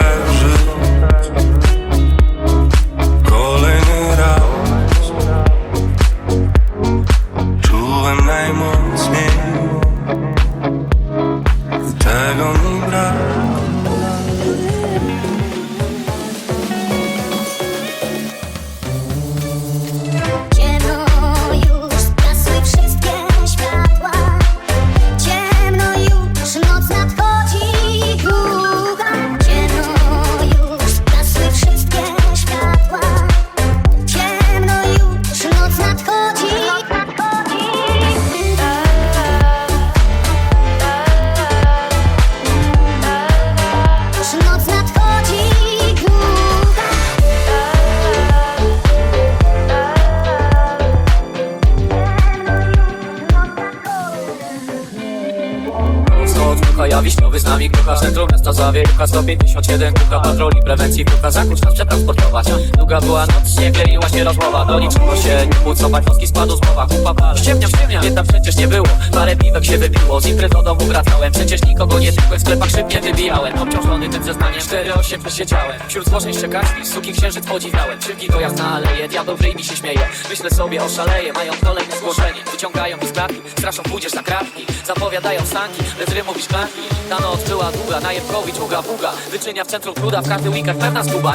to Zawie, krucha 157 Krucha patroli, prewencji, krucha zakuć nas przetransportować Długa była noc, nie kleiła się rozmowa Do niczego się nie płucować, woski spadł z głowa Kupa par, ściemniam, ściemniam, mnie tam przecież nie było Parę piwek się wypiło, z imprez do domu wracałem Przecież nikogo nie tykłem, w sklepach szybkie wybijałem. Obciążony tym zeznaniem, 4-8 przesiedziałem Wśród złożeń szczekaśni, suki księżyc podziwiałem. Szybki dojazd na aleję, diabeł w mi się śmieje. Myślę sobie oszaleję, mają kolejne zgłoszenie. Wyciągają mi straszą pójdziesz na kratki. Zapowiadają sanki, bez rymu i Ta noc była długa, Najemkowicz, uga buga. Wyczynia w centrum truda, w każdy weekend pewna zguba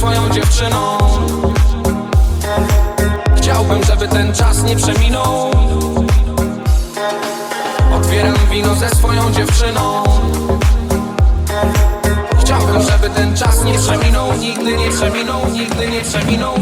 swoją dziewczyną. Chciałbym, żeby ten czas nie przeminął. Otwieram wino ze swoją dziewczyną. Chciałbym, żeby ten czas nie przeminął. Nigdy nie przeminął, nigdy nie przeminął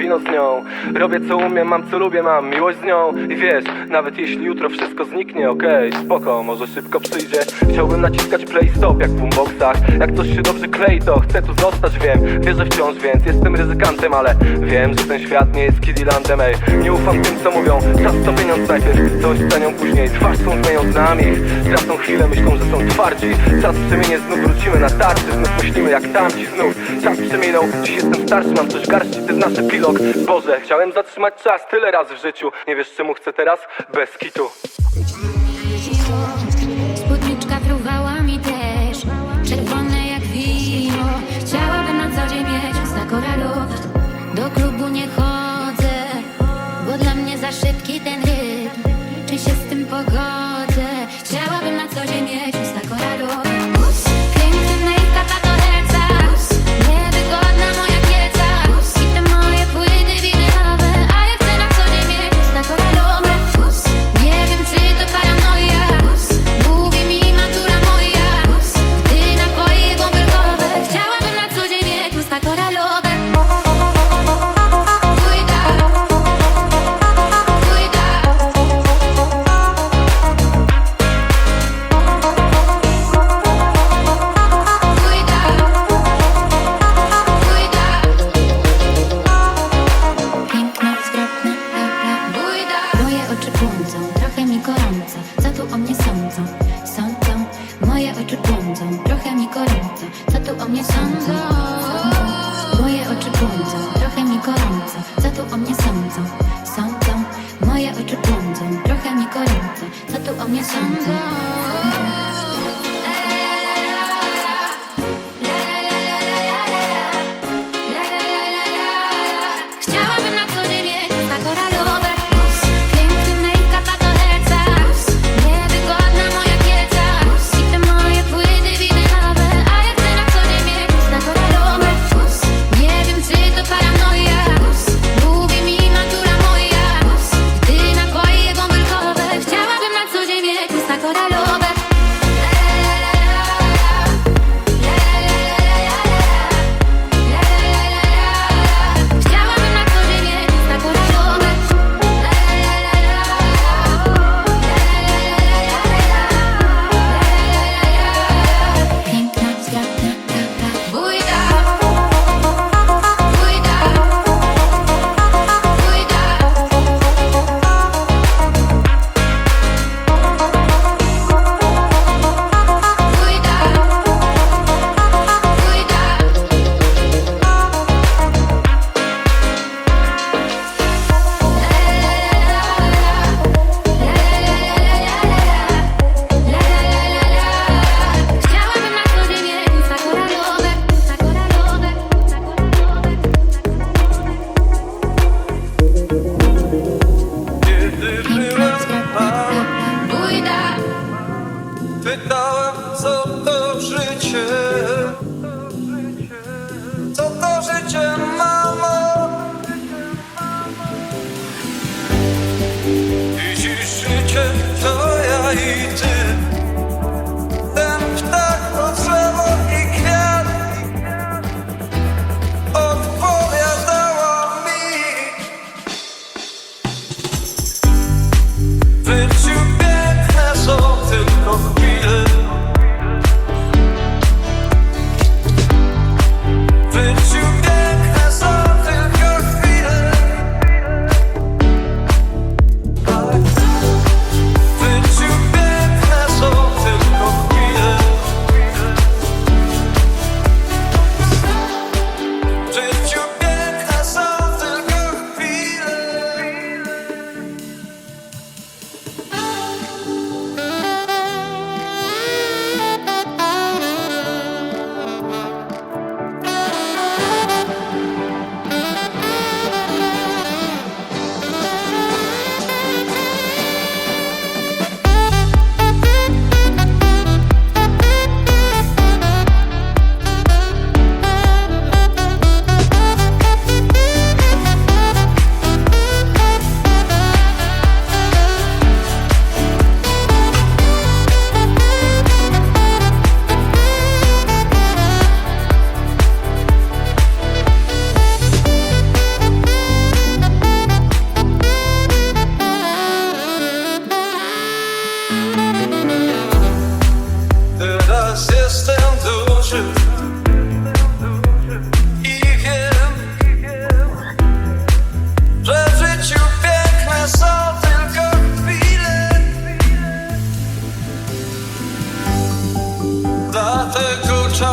wino z nią. Robię co umiem, mam co lubię, mam miłość z nią. I wiesz, nawet jeśli jutro wszystko zniknie, okej, spoko, może szybko przyjdzie. Chciałbym naciskać play stop jak w boomboxach. Jak coś się dobrze klei, to chcę tu zostać, wiem. Wierzę wciąż, więc jestem ryzykantem, ale wiem, że ten świat nie jest Kidilandem, ej. Nie ufam tym, co mówią, czas to pieniądz najpierw Coś cenią później, twarz są zmienią znam ich Tracą chwilę, myślą, że są twardzi. Czas przemienie, znów wrócimy na tarczy. Znów myślimy jak tamci, znów. Czas przeminął Dziś jestem starszy, mam coś w garści, to jest nasz epilog Boże, chciałem zatrzymać czas tyle razy w życiu Nie wiesz czemu chcę teraz? Bez kitu Thank.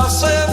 você